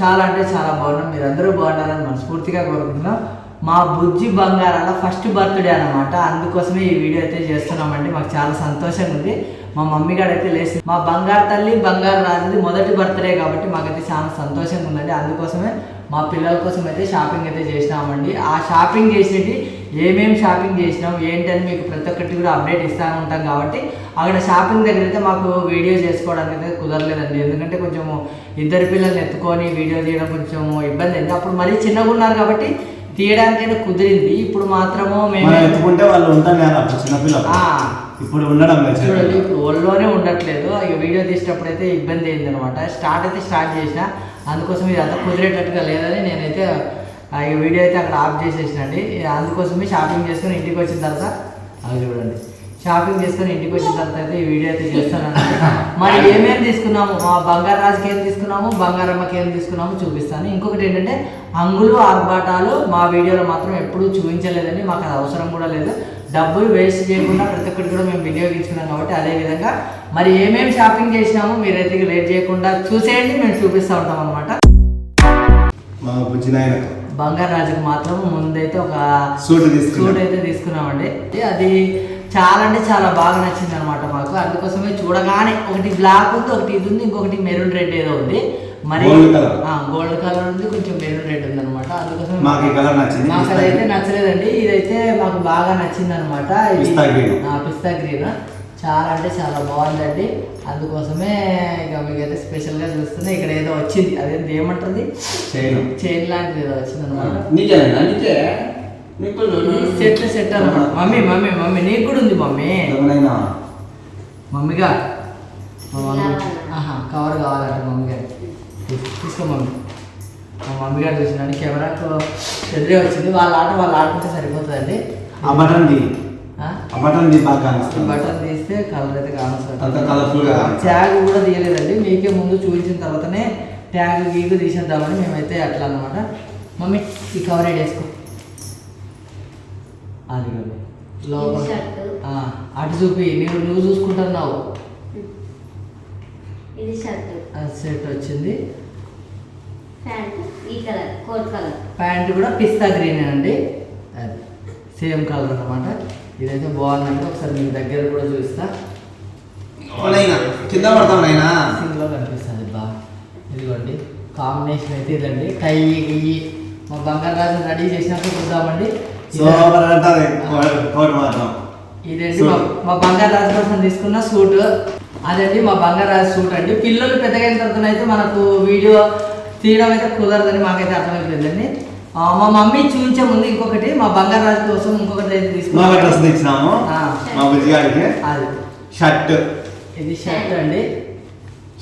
చాలా అంటే చాలా బాగున్నాం. మీరు అందరూ బాగున్నారని మనస్ఫూర్తిగా కోరుకుంటున్నాం. మా బుజ్జి బంగారాల ఫస్ట్ బర్త్డే అనమాట అందుకోసమే ఈ వీడియో అయితే చేస్తున్నామండి. మాకు చాలా సంతోషంగా ఉంది. మా మమ్మీ గారు అయితే లేచింది మా బంగారు తల్లి బంగారు రాజుది మొదటి బర్త్డే కాబట్టి మాకైతే చాలా సంతోషంగా ఉందండి. అందుకోసమే మా పిల్లల కోసం అయితే షాపింగ్ అయితే చేసినామండి. ఆ షాపింగ్ చేసేటి ఏమేమి షాపింగ్ చేసినాం ఏంటని మీకు ప్రతి ఒక్కటి కూడా అప్డేట్ ఇస్తూ ఉంటాం కాబట్టి అక్కడ షాపింగ్ దగ్గర అయితే మాకు వీడియో చేసుకోవడానికి అయితే కుదరలేదండి. ఎందుకంటే కొంచెం ఇద్దరు పిల్లల్ని ఎత్తుకొని వీడియో తీయడం కొంచెం ఇబ్బంది అయింది. అప్పుడు మరీ చిన్నగా ఉన్నారు కాబట్టి తీయడానికైతే కుదిరింది. ఇప్పుడు మాత్రము మేము ఎత్తుకుంటే వాళ్ళు ఉంటాం కదా చిన్నపిల్లలు. ఇప్పుడు ఉండడం. ఇప్పుడు ఒళ్ళోనే ఉండట్లేదు. ఇక వీడియో తీసేటప్పుడు అయితే ఇబ్బంది అయింది అనమాట స్టార్ట్ అయితే స్టార్ట్ చేసిన. అందుకోసం ఇది అంతా కుదిరేటట్టుగా లేదని నేనైతే ఈ వీడియో అయితే అక్కడ ఆఫ్ చేసేసినండి. అందుకోసమే షాపింగ్ చేసుకొని ఇంటికి వచ్చిన తర్వాత అది చూడండి. షాపింగ్ చేసుకొని ఇంటికి వచ్చిన తర్వాత అయితే ఈ వీడియో అయితే చేస్తాను మరి ఏమేమి తీసుకున్నాము? మా బంగారు రాజుకి ఏం తీసుకున్నాము? బంగారమ్మకి ఏం తీసుకున్నాము? చూపిస్తాను. ఇంకొకటి ఏంటంటే అంగులు ఆర్భాటాలు మా వీడియోలో మాత్రం ఎప్పుడూ చూపించలేదండి. మాకు అది అవసరం కూడా లేదు. డబ్బులు వేస్ట్ చేయకుండా ప్రతి ఒక్కటి కూడా మేము వినియోగించుకున్నాం కాబట్టి అదే విధంగా మరి ఏమేమి షాపింగ్ చేసినామో మీరైతే ఇక లేట్ చేయకుండా చూసేయండి మేము చూపిస్తూ ఉంటాం అనమాట బంగారు రాజుకి మాత్రం ముందైతే ఒక సూట్. సూట్ అయితే తీసుకున్నామండి. అది చాలా అంటే చాలా బాగా నచ్చింది అనమాట మాకు. అందుకోసమే చూడగానే ఒకటి బ్లాక్ ఉంది ఒకటి ఇది ఉంది ఇంకొకటి మెరూన్ రెడ్ ఏదో ఉంది. మరి. Gold colour. ఉంది కొంచెం మెరూన్ రెడ్ ఉంది అనమాట అందుకోసమే మాకు ఈ కలర్ నచ్చింది మాకు అదైతే. నచ్చలేదండి. ఇదైతే మాకు బాగా నచ్చింది అనమాట పిస్తా గ్రీన్. పిస్తా గ్రీన్. చాలా అంటే చాలా బాగుందండి. అందుకోసమే ఇక మీకైతే స్పెషల్గా చూస్తున్నా. ఇక్కడ ఏదో వచ్చింది. అదేంటి ఏమంటుంది? చైన్ చైన్ లాంటిది ఏదో వచ్చింది అనమాట సెట్ సెట్ అనమాట మమ్మీ మమ్మీ మమ్మీ నీకు కూడా ఉంది మమ్మీ. మమ్మీగా? కవర్ కావాలంట మమ్మీ గారు తీసుకో మమ్మీ మా మమ్మీ గారు చూసినాను కెమెరాకు ఎదురే వచ్చింది. వాళ్ళ ఆట వాళ్ళు ఆడుకుంటే సరిపోతుందండి. ఆ బటన్ ది ఆ? ఆ బటన్ ది బాగా కానిస్తుంది. బటన్ తీస్తే కలర్ అయితే కానొస్తుంది. అంత. ట్యాగ్ కూడా తీయలేదండి. మీకే ముందు చూపించిన తర్వాతనే ట్యాగ్ గీగు తీసేద్దామని మేమైతే అట్లా అన్నమాట. మమ్మీ ఈ కవర్ వేసుకో అది. లోపల. ఇది షర్టు. ఆ, అటు చూపి. నువ్వు నువ్వు చూసుకుంటున్నావు. ఇది షర్ట్. సెట్ వచ్చింది. ప్యాంట్ ఈ colour coat colour. Pant pant కూడా పిస్తా గ్రీన్ అండి. అది సేమ్ కలర్ అన్నమాట. ఇదైతే బాగుందండి. ఒకసారి మీ దగ్గర కూడా చూస్తా. కింద పడతాం నైనా సింగ్లో కనిపిస్తుంది బా. ఇదిగోండి కాంబినేషన్ అయితే ఇదండి. టై గియ్యి. మా బంగారు రాజు రెడీ చేసినాక చూద్దామండి. ఇదండి మా మా బంగారు రాజు కోసం తీసుకున్న సూట్. అదండి మా బంగారు రాజు సూట్ అండి. పిల్లలు పెద్దగా అయిన తర్వాత అయితే మనకు వీడియో తీయడం అయితే కుదరదని మాకైతే అర్థమైపోయిందండి. ఆ, మా మమ్మీ చూపించే ముందు ఇంకొకటి మా బంగారు రాజు కోసం ఇంకొకటి అయితే మాకు డ్రెస్ తీసుకున్నాం తెచ్చినాము. ఆ. మా బుజ్జి గారికి అది. షర్ట్. ఇది షర్ట్ అండి.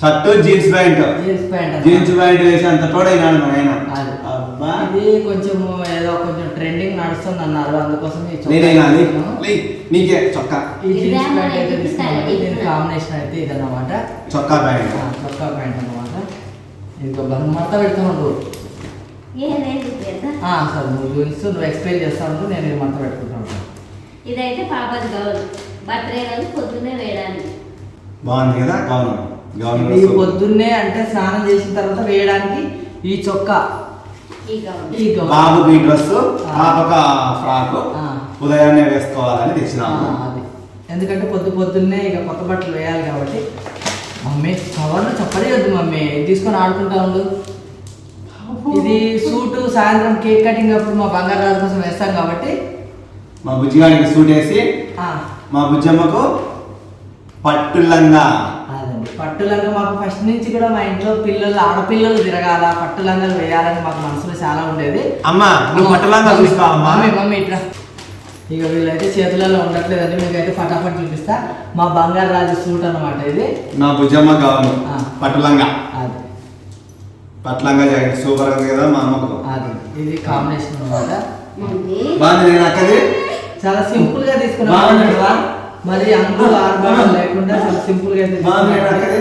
Shirt jeans pant. Jeans pant jeans pant వేసి అంత తోడైనాడు మా ఆయన. అది. అబ్బా. ఇది కొంచెం ఏదో కొంచెం ట్రెండింగ్ నడుస్తుంది అన్నారు. అందుకోసం చొక్కా నీకే చొక్కా. ఈ జీన్స్ ఇదే ప్యాంట్ మన అయితే ఇంటి తీసుకున్నాం స్టైల్ దీని ఇది. కాంబినేషన్ అయితే ఇదన్నమాట. చొక్కా ప్యాంట్. చొక్కా ప్యాంట్ అన్నమాట. ఇంకో మడత పెడుతున్నాడు సార్ నువ్వు చూపిస్తూ నువ్వు ఎక్స్ప్లెయిన్ చేస్తా ఉంటూ నేను ఇది మడత పెట్టుకుంటాను ఇదైతే పాపది గౌన్. బర్త్డే రోజు పొద్దున్నే వేయడానికి. బాగుంది కదా గౌన్. గౌన్ ఇది పొద్దున్నే అంటే స్నానం చేసిన తర్వాత వేయడానికి ఈ చొక్కా. ఈ ఈ. బాబుకి ఈ డ్రెస్ పాపక ఫ్రాక్. ఉదయాన్నే వేసుకోవాలని ఆ, తెచ్చినాము అది. ఎందుకంటే పొద్దు పొద్దున్నే ఇక కొత్త బట్టలు వేయాలి కాబట్టి మమ్మీ కవర్లు చెప్పలేదు మమ్మీ. తీసుకొని ఆడుకుంటా ఉండు. ఇది సూటు సాయంత్రం కేక్ కటింగ్ అప్పుడు మా బంగారు రాజు కోసం వేస్తాం కాబట్టి. మా బుజ్జిగాడికి సూట్ వేసి మా బుజ్జమ్మకు పట్టులంగా. పట్టులంగా మాకు ఫస్ట్ నుంచి కూడా మా ఇంట్లో పిల్లలు ఆడపిల్లలు తిరగాల. పట్టులంగా వేయాలని మాకు మనసులో చాలా ఉండేది. అమ్మా నువ్వు పట్టులంగా చూసుకోవమ్మా మమ్మీ మమ్మీ ఇట్లా ఇక వీళ్ళైతే చేతులలో ఉండట్లేదండి. మీకైతే ఫటాఫట్ చూపిస్తా. మా బంగారు రాజు సూట్ అన్నమాట ఇది. నా బుజ్జమ్మ గౌను ఆ. పట్టులంగా అది. పట్టులంగా జాకెట్. సూపర్ ఉంది కదా మా అమ్మకు. అది. ఇది కాంబినేషన్ అన్నమాట. మమ్మీ. బాగుంది నేను అక్కది. చాలా సింపుల్గా తీసుకున్నాం. బాగుంది. కదా మరి అంకుల్ ఆర్భాటం లేకుండా చాలా సింపుల్గా అయితే బాగుంది నేను తీసుకున్నాం. అక్కది.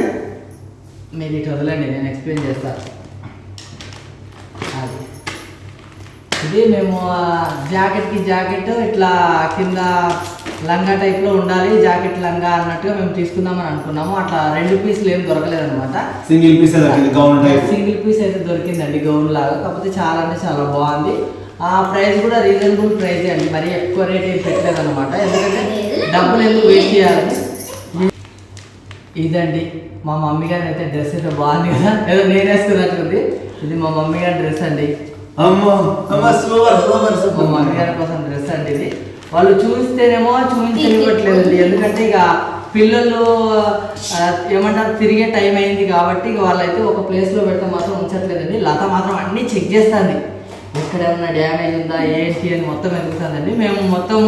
మీరు ఇటు వదలండి నేను ఎక్స్ప్లెయిన్ చేస్తా. ఇది మేము జాకెట్కి జాకెట్ ఇట్లా కింద లంగా టైప్లో ఉండాలి జాకెట్ లంగా అన్నట్టుగా మేము తీసుకుందామని అనుకున్నాము. అట్లా రెండు పీసులు ఏం దొరకలేదన్నమాట. సింగిల్ పీస్ దొరికింది గౌన్ టైప్ సింగిల్ పీస్ అయితే దొరికిందండి గౌన్ లాగా. కాకపోతే చాలా అంటే చాలా బాగుంది. ఆ ప్రైస్ కూడా రీజనబుల్ ప్రైస్ అండి. మరి ఎక్కువ రేట్ ఏం పెట్టలేదు అనమాట ఎందుకంటే డబ్బులు ఎందుకు వేస్ట్ చేయాలని. ఇదండి మా మమ్మీ గారి అయితే డ్రెస్ అయితే బాగుంది కదా. ఏదో నేను వేసుకున్నట్టుంది ఇది మా మమ్మీ గారి డ్రెస్ అండి. అమ్మో అమ్మ సూపర్ సూపర్ మా సూపర్ మమ్మీ గారి కోసం డ్రెస్ అండి ఇది. వాళ్ళు చూస్తేనేమో చూపించనివ్వట్లేదండి ఎందుకంటే ఇక పిల్లలు ఏమంటారు తిరిగే టైం అయింది కాబట్టి ఇక వాళ్ళైతే ఒక ప్లేస్లో పెడితే మాత్రం ఉంచట్లేదండి. లత మాత్రం అన్నీ చెక్ చేస్తుంది. ఎక్కడ ఏమన్నా డ్యామేజ్ ఉందా ఏంటి అని మొత్తం ఎదుగుతుందండి మేము మొత్తం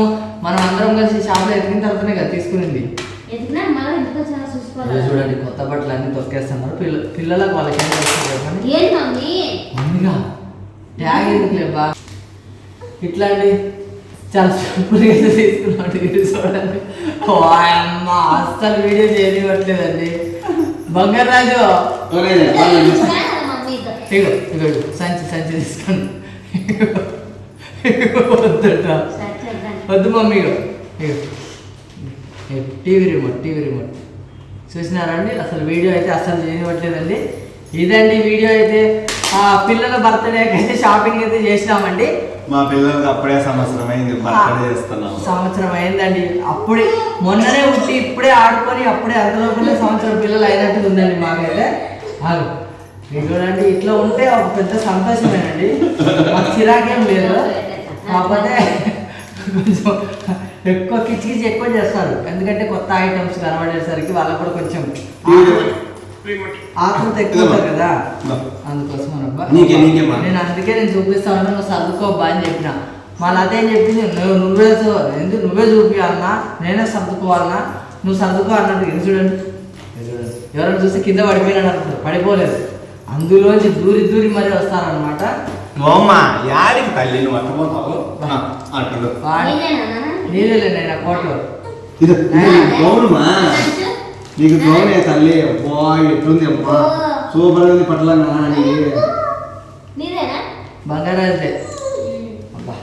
మనం అందరం కలిసి షాప్లో ఎదిగిన తర్వాతనే కదా తీసుకునింది. చూడండి కొత్త బట్టలు అన్ని తొక్కేస్తున్నారు. పిల్ల పిల్లలకు వాళ్ళకి ఏం చెప్పండి? మమ్మీగా ట్యాగ్ ఎందుకు లేబ్బా ఇట్లా అండి చాలా సింపుల్గా అయితే తీసుకున్నాడు వీడియో చూడండి అమ్మ అస్సలు వీడియో చేయనివ్వట్లేదండి. బంగారాజు. ఇగో ఇగో సంచి సంచి తీసుకోండి. వద్దట. వద్దు మమ్మీ ఇగో టీవీ రిమోట్ టీవీ రిమోట్. చూసినారండి అసలు వీడియో అయితే అస్సలు చేయనివ్వట్లేదండి. ఇదండి వీడియో అయితే పిల్లల బర్త్డేకి అయితే షాపింగ్ అయితే చేసినామండి. మా పిల్లలకి అప్పుడే సంవత్సరం అయింది బర్త్డే చేస్తున్నాం. సంవత్సరం అయిందండి. అప్పుడే మొన్ననే పుట్టి ఇప్పుడే ఆడుకొని అప్పుడే అంతలోపలే సంవత్సరం పిల్లలు అయినట్టు ఉందండి మాకైతే. చూడండి ఇట్లా ఉంటే ఒక పెద్ద సంతోషమేనండి. మాకు చిరాకేం లేదు. కాకపోతే కొంచెం ఎక్కువ కిచి కిచి ఎక్కువ చేస్తారు. ఎందుకంటే కొత్త ఐటమ్స్ కనబడేసరికి వాళ్ళకు కూడా కొంచెం ఆకృతి ఎక్కువ ఉంటుంది కదా? అందుకోసం అనబ్బా. నీకే, నీకే మా. నేను అందుకే నేను చూపిస్తాను నువ్వు సర్దుకోబ్బా అని చెప్పిన. మళ్ళీ అదేం చెప్పింది? నువ్వు ఎందుకు నువ్వే చూపియాలన్నా? నేనే సర్దుకోవాలన్నా. నువ్వు సర్దుకో అన్నట్టు ఇది చూడండి. ఎవరైనా చూస్తే కింద పడిపోయినాడు అనుకుంటారు పడిపోలేదు. అందులోంచి దూరి దూరి మరీ వస్తారనమాట ఓమ్మ యాడికి తల్లి? నువ్వు అట్టుపోతావు అట్టు వాడి నేనేనా నాన్న? నీళ్ళే నేను కోటలో. ఇది గౌనుమా నీకు గౌనే తల్లి అబ్బా ఎట్లుంది అమ్మా సూపర్ ఉంది పట్లంగా బంగారాజులే అబ్బా.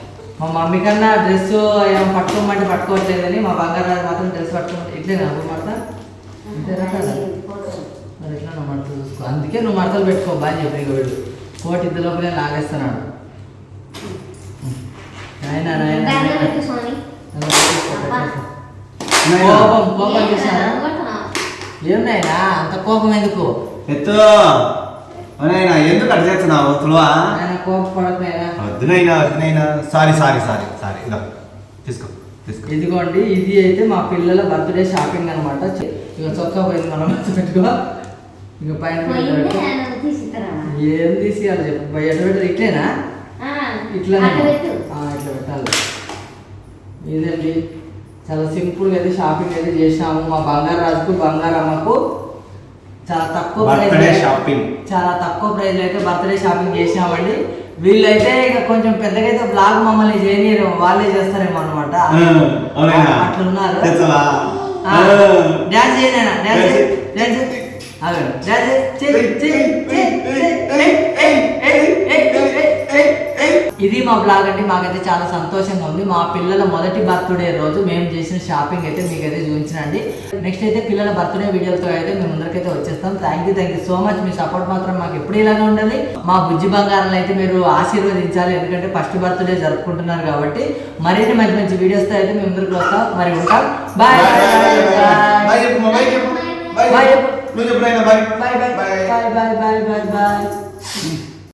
మా మమ్మీ కన్నా డ్రెస్ ఏమో పట్టుకోమంటే పట్టుకోవట్లేదని మా బంగారాజు మాత్రం డ్రెస్ పట్టుకోమంటే ఇట్లేనా అప్పుడు మాట ఇంతేనా కదా మరి ఎట్లా నువ్వు మడతలు చూసుకో అందుకే నువ్వు మడతలు పెట్టుకో బాగా చెప్పి ఇక వీడు కోటి ఇద్దరు లోపలే లాగేస్తున్నాడు నాయనా నాయనా. కోపం కోపం చూసారా కొడుతున్నావా? ఏమన్నాయినా అంత కోపం ఎందుకు? ఎత్తు. అవునైనా ఎందుకు అటు చేస్తున్నావు? తులవా? ఆయన కోపం పడకనైనా వద్దునైనా వద్దునైనా. Sorry sorry sorry sorry. ఇదా తీసుకో తీసుకో. ఇదిగోండి ఇది అయితే మా పిల్లల బర్త్డే షాపింగ్ అనమాట ఇక చొక్కా పోయింది మనం పెట్టుకో. ఇక పైన పోయింది? ఏం తీసేయాలి చెప్పు. బయట పెట్టదు ఇట్లేనా? ఆ, ఇట్లా అట్లా. ఇట్లా పెట్టాలి. ఇదండి చాలా సింపుల్గా అయితే షాపింగ్ అయితే చేసినాము. మా బంగారు రాజుకు బంగారమ్మకు చాలా తక్కువ ప్రైస్ షాపింగ్ చాలా తక్కువ ప్రైస్ అయితే బర్త్డే షాపింగ్ చేసినామండి. వీళ్ళైతే ఇక కొంచెం పెద్దగా అయితే బ్లాగ్ మమ్మల్ని చేయనీయరు వాళ్ళే చేస్తారేమో అనమాట అవునైనా అట్లా ఉన్నారు తెచ్చవా డాన్స్ చేయనైనా డాన్స్ డాన్స్ డాన్స్ ఇది మా బ్లాగ్ అంటే మాకైతే చాలా సంతోషంగా ఉంది మా పిల్లల మొదటి బర్త్డే రోజు మేము చేసిన షాపింగ్ అయితే మీకైతే చూపించినండి నెక్స్ట్ అయితే పిల్లల బర్త్డే వీడియోలతో అయితే మేము ముందరికైతే వచ్చేస్తాం thank you thank you so much me support మాత్రం మాకు ఎప్పుడు ఇలాగే ఉండాలి మా బుజ్జి బంగారాలను అయితే మీరు ఆశీర్వదించాలి ఎందుకంటే ఫస్ట్ బర్త్డే జరుపుకుంటున్నారు కాబట్టి మరిన్ని మంచి మంచి వీడియోస్తో అయితే మేము ముందరికి వస్తాం మరి ఉంటాం bye bye bye bye bye bye bye bye bye